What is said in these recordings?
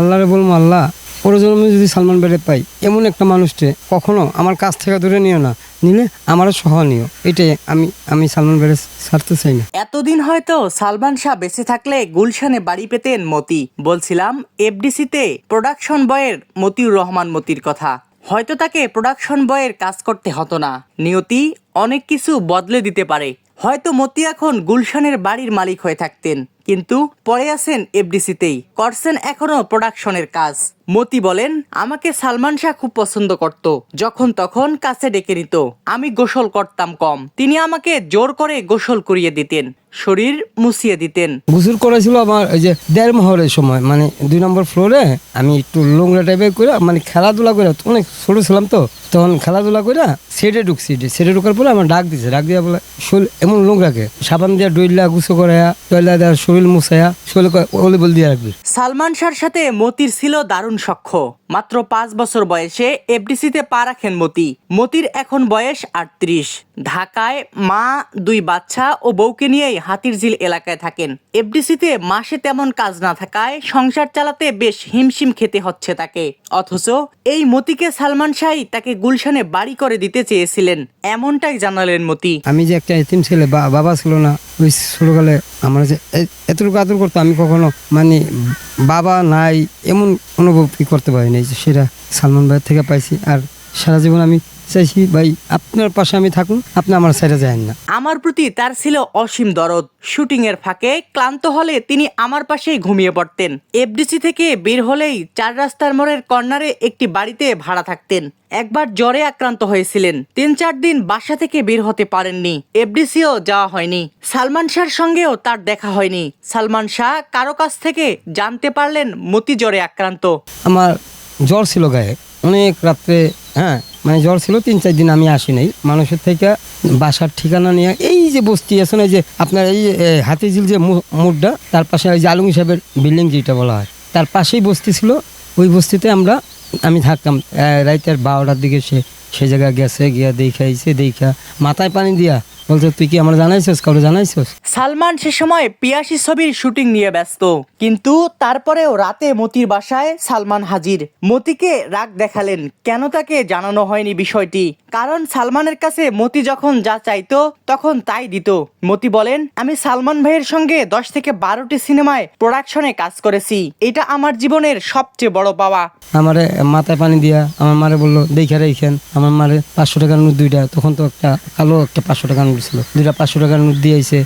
আল্লাহরে বলব আল্লাহ পরজন্মে যদি সালমান ভাইরে পাই, এমন একটা মানুষকে কখনো আমার কাছ থেকে দূরে নিও না, নিলে আমারও সহনীয় এটাই আমি আমি সালমান ভাইরে ছাড়তে চাই না। এতদিন হয়তো সালমান শাহ বেঁচে থাকলে গুলশানে বাড়ি পেতেন মতি। বলছিলাম, এফডিসিতে প্রোডাকশন বয়ের মতিউর রহমান মতির কথা। হয়তো তাকে প্রোডাকশন বয়ের কাজ করতে হতো না। নিয়তি অনেক কিছু বদলে দিতে পারে। হয়তো মতি এখন গুলশানের বাড়ির মালিক হয়ে থাকতেন। কিন্তু পরে আছেন এফডিসিতেই। করছেন এখনও প্রোডাকশনের কাজ। মতি বলেন, আমাকে সালমান শাহ খুব পছন্দ করত। যখন তখন কাছে ডেকে নিত। আমি গোসল করতাম কম। তিনি আমাকে জোর করে গোসল করিয়ে দিতেন, শরীর মুছিয়ে দিতেন। গুসুর করেছিল আমার ওই যে দেড় মহরের সময়। মানে দুই নম্বর ফ্লোরে আমি একটু লোংরা টাইপের করে মানে খেলাধুলা করে অনেক ছোট ছিলাম তো, তখন খেলাধুলা করে সেটে ঢুকছি। সেটে ঢুকার পরে আমার ডাক দিছে। ডাক দিয়া বলে শরীর এমন লোংরাকে সাবান দিয়া ডইলা গুছো করে ডইলা দেওয়ার শরীর মুছায়া শরীর ওলি বল দিয়ে রাখবি। সালমান শাহর সাথে মতির ছিল দারুণ সখ্য। মাত্র পাঁচ বছর বয়সে এফডিসিতে পা রাখেন মতি। মতির এখন বয়স আটত্রিশ। ঢাকায় মা দুই বাচ্চা ও বউকে নিয়েই হাতিরঝিল এলাকায় থাকেন। এফডিসিতে মাসে তেমন কাজ না থাকায় সংসার চালাতে বেশ হিমশিম খেতে হচ্ছে তাকে। অথচ এই মতিকে সালমান শাহই তাকে গুলশানে বাড়ি করে দিতে চেয়েছিলেন। এমনটাই জানালেন মতি। আমি যে একটা এতিম ছেলে বাবা ছিল না ওই ছোটোকালে আমার যে এতটুকু আদর করতো আমি কখনো মানে বাবা নাই এমন অনুভব করতে পারিনি যে সেটা সালমান ভাইয়ের থেকে পাইছি। আর সারা জীবন আমি চাইছি ভাই আপনার পাশে আমি থাকুন আপনি আমার সাইডে যায়েন না। আমার প্রতি তার ছিল অসীম দরদ। শুটিং এর ফাঁকে ক্লান্ত হলে তিনি আমার পাশেই ঘুমিয়ে পড়তেন। এফডিসি থেকে বের হলেই চার রাস্তার মোড়ের কর্নারে একটি বাড়িতে ভাড়া থাকতেন। একবার জ্বরে আক্রান্ত হয়েছিলেন। তিন চার দিন বাসা থেকে বের হতে পারেননি। এফডিসিও যাওয়া হয়নি। সালমান শাহর সঙ্গেও তার দেখা হয়নি। সালমান শাহ কারও কাছ থেকে জানতে পারলেন মতি জ্বরে আক্রান্ত। আমার জ্বর ছিল গায়ে। অনেক রাত্রে হ্যাঁ মানে জ্বর ছিল, তিন, চার দিন আমি আসি নাই। মানুষের থেকে বাসার ঠিকানা নিয়ে, এই যে বস্তি আছে না যে আপনার এই হাতিঝিল যে মোড়টা, তার পাশে ওই যে আলম বিল্ডিং যেটা বলা হয়, তার পাশেই বস্তি ছিল। ওই বস্তিতে আমরা, আমি থাকতাম রাইতের বারোটার দিকে সে সে জায়গায় গেছে, গিয়া দেখাইছে দেখা মাথায় পানি দিয়া বলছে তুই কি আমার জানাইছস? কাউকে জানাইছস? সালমান সে সময় পিয়াসি ছবির শুটিং নিয়ে ব্যস্ত। কিন্তু তারপরেও রাতে মতির বাসায় সালমান হাজির। মতিকে রাগ দেখালেন। কেন তাকে জানানো হয়নি বিষয়টি? কারণ সালমানের কাছে মতি যখন যা চাইতো তখন তাই দিত। মতি বলেন আমি সালমান ভাইয়ের সঙ্গে দশ থেকে বারোটি সিনেমায় প্রোডাকশনে কাজ করেছি। এটা আমার জীবনের সবচেয়ে বড় পাওয়া। আমারে মাথায় পানি দিয়া আমার মারে বলল দেখে রেখেন আমার মারে পাঁচশো টাকার নোট দুইটা। তখন তো একটা কালো একটা পাঁচশো টাকার নোট ছিল দুটা পাঁচশো টাকার নোট দিয়ে আইসে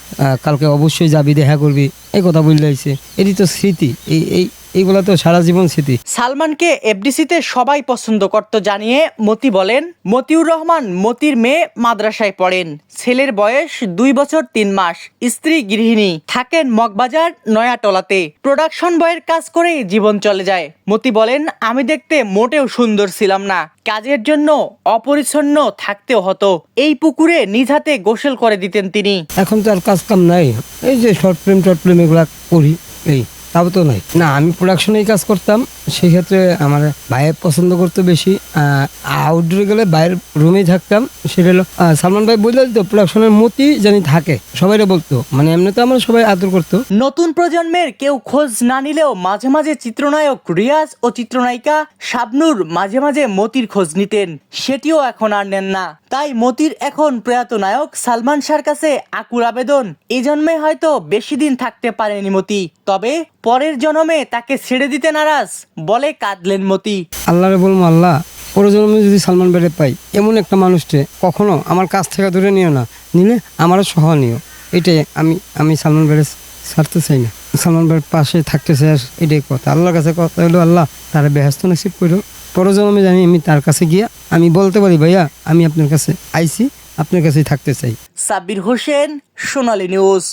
কালকে অবশ্যই যাবি, দেখা করবি, এই কথা বললে আইসে এটি তো স্মৃতি, এই এই এইগুলা তো সারা জীবন স্মৃতি। সালমানকে এফডিসিতে সবাই পছন্দ করত জানিয়ে মতি বলেন মতিউর রহমান মতির মেয়ে মাদ্রাসায় পড়েন। ছেলের বয়স দুই বছর তিন মাস। স্ত্রী গৃহিণী। থাকেন মগবাজার নয়াটলাতে। প্রোডাকশন বয়ের কাজ করেই জীবন চলে যায়। মতি বলেন আমি দেখতে মোটেও সুন্দর ছিলাম না। কাজের জন্য অপরিচ্ছন্ন থাকতেও হতো। এই পুকুরে নিজ হাতে গোসল করে দিতেন তিনি। এখন তো আর কাজ কাম নাই। এই যে শর্ট ফিল্ম টর্ট ফিল্ম এগুলা করি এই। তাও তো নাই না, আমি প্রোডাকশনেই কাজ করতাম, সেক্ষেত্রে আমার ভাইয়ে পছন্দ করতো বেশি। আউটডোরে গেলে বাইরের রুমেই থাকতাম, সেটা হলো সালমান ভাই বললে তো প্রোডাকশনের মতি জানি থাকে, সবাইরা বলতো। মানে এমনিতে আমরা সবাই আদর করতো। নতুন প্রজন্মের কেউ খোঁজ না নিলেও মাঝে মাঝে চিত্রনায়ক রিয়াজ ও চিত্রনায়িকা শাবনুর মাঝে মাঝে মতির খোঁজ নিতেন, সেটিও এখন আর নেন না। তাই মতির এখন প্রয়াত নায়ক সালমান শাহর কাছে আকুর আবেদন। এই জন্মে হয়তো বেশি দিন থাকতে পারেনি মতি, তবে পরের জন্মে তাকে ছেড়ে দিতে নারাজ বলে কাঁদলেন মতি। আল্লাহরে বলব, আল্লাহ পরজন্মে যদি সালমান ভাইরে পাই, এমন একটা মানুষকে কখনো আমার কাছ থেকে দূরে নিও না, নিলে আমারও সহনীয় এটাই আমি আমি সালমান ভাইরে ছাড়তে চাই না। সালমান ভাইয়ের পাশে থাকতে চাই এটাই কথা। আল্লাহর কাছে কথা হলো আল্লাহ তারা বেহাস্ত নসিব করো পরজন্মে জানি আমি তার কাছে গিয়া আমি বলতে পারি, ভাইয়া, আমি আপনার কাছে আইসি আপনার কাছে থাকতে চাই। সাব্বির হোসেন, সোনালী নিউজ।